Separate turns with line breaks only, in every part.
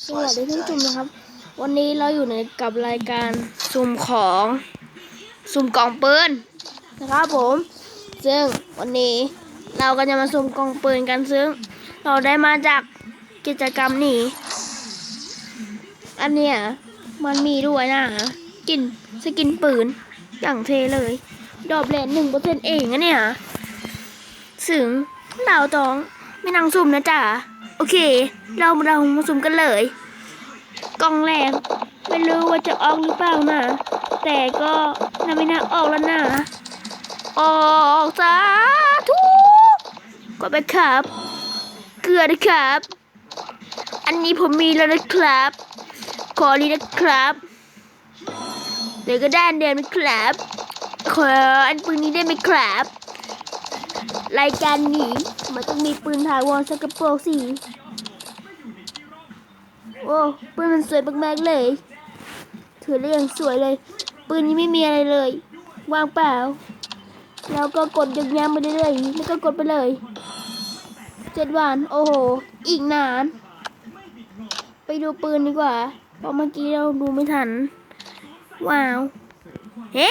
สวัสดีท่านผู้ชมนะครับ วันนี้เราอยู่ในกับรายการสุ่มของสุ่มกล่องปืนนะครับผม ซึ่งวันนี้เราก็จะมาสุ่มกล่องปืนกันซึ่ง เราได้มาจากกิจกรรมนี้ อันเนี้ยมันมีด้วยนะกินสกินปืนอย่างเทเลย ดอกแรนหนึ่งเปอร์เซ็นต์เองอะเนี่ยซึ่งเราต้องไม่นั่งสุ่มนะจ๊ะ อเค เราเรามาสุ่มกันเลย กล่องแรกไม่รู้ว่าจะออกหรือเปล่านะแต่ก็น่าไม่น่าออกแล้วนะ ออกสาธุก็ไปครับ เกลือนะครับ อันนี้ผมมีแล้วนะครับ ขอรีนะครับเดี๋ยวก็ด้านเดิมนะครับ ขออันปืนนี้ได้ไหมครับ รายการนี้ มันต้องมีปืนถาวรสักกระโปรงสีโอ้ปืนมันสวยมากๆเลยถือได้อย่างสวยเลย ปืนนี้ไม่มีอะไรเลย ว่างเปล่า แล้วก็กดยางๆไปเรื่อยๆแล้วก็กดไปเลยเจ็ดวัน โอ้โห อีกนาน ไปดูปืนดีกว่า เพราะเมื่อกี้เราดูไม่ทัน ว้าว เฮ้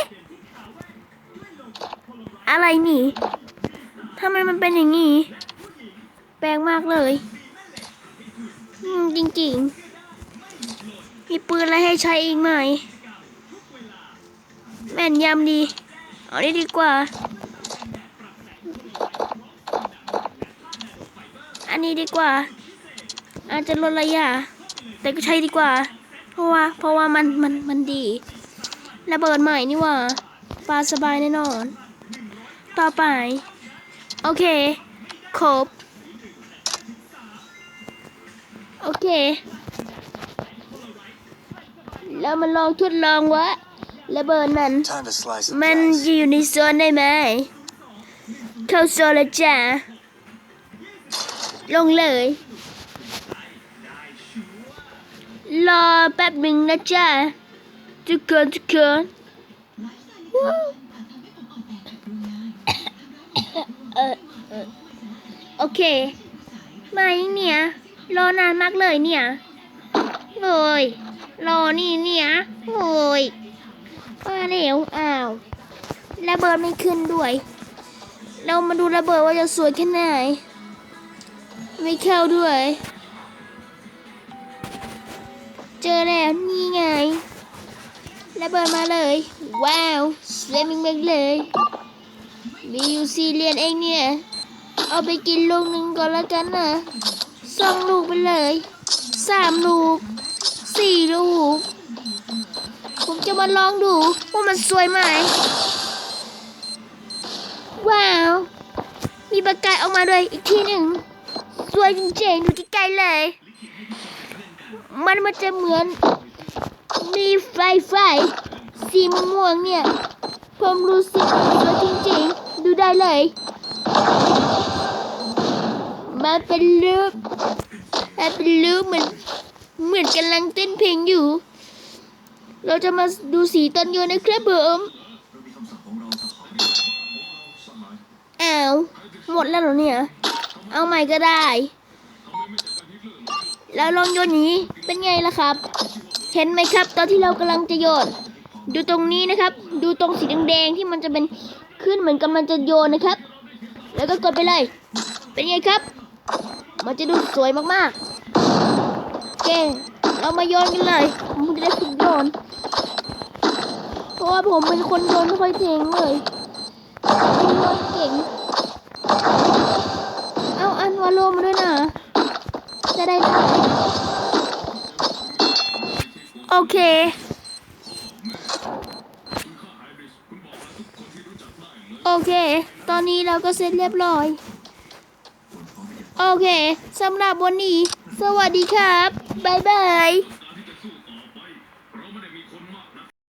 อะไรนี่ ทำไมมันเป็นอย่างนี้ แปลกมากเลยจริงๆ มีปืนอะไรให้ใช้อีกไหม แม่นยำดี เอานี้ดีกว่า อันนี้ดีกว่า อาจจะลดระยะ แต่ก็ใช้ดีกว่า เพราะว่าเพราะว่ามันมันมันดีระเบิดใหม่นี่ว่าปลาสบายแน่นอน ต่อไป โอเค ครบ โอเค แล้วมาลองทดลองว่าระเบิดนั้น
Time to slice and
มัน
dice.
จะอยู่ในโซนได้ไหม เข้าโซนแล้วจ้าลงเลย รอแป๊บหนึ่งนะจ้าทุกคนทุกคนว้าวเออเออ โอเค มาอีกเนี่ย รอนานมากเลยเนี่ยโอยรอนี่เนี่ยโอยมาเร็วอ้าว ระเบิดไม่ขึ้นด้วย เรามาดูระเบิดว่าจะสวยแค่ไหน ไม่เข้าด้วย เจอแล้วนี่ไง ระเบิดมาเลย ว้าวสวยมากเลย มีอยู่สี่เหรียญเองเนี่ย เอาไปกินลูกหนึ่งก่อนแล้วกันนะสองลูกไปเลยสามลูกสี่ลูก ผมจะมาลองดูว่ามันสวยไหม ว้าว มีประกายออกมาด้วยอีกทีหนึ่ง สวยจริงๆดูที่ใกล้เลย มันมันจะเหมือนมีไฟไฟสีม่วงเนี่ย ผมรู้สึกสวยจริงๆ ดูได้เลย เป็นรูปมันเป็นรูปเหมือนเหมือนกำลังเต้นเพลงอยู่ เราจะมาดูสีตอนโยนนะครับผมอ้าวหมดแล้วเหรอเนี่ย เอาใหม่ก็ได้ แล้วลองโยนนี้เป็นไงล่ะครับ เห็นไหมครับ ตอนที่เรากำลังจะโยนดูตรงนี้นะครับ ดูตรงสีแดงๆที่มันจะเป็นขึ้นเหมือนกำลังจะโยนนะครับ แล้วก็กดไปเลย เป็นไงครับ มันจะดูสวยมากๆโอเคเรามาโยนกันเลยผมจะได้ฝึกโยนเพราะว่าผมเป็นคนโยนไม่ค่อยเก่งเลยเป็นโยนเก่งเอาอันวาโลมาด้วยนะจะได้ได้โอเคโอเค ตอนนี้เราก็เสร็จเรียบร้อย โอเคสำหรับวันนี้ สวัสดีครับ บ๊ายบาย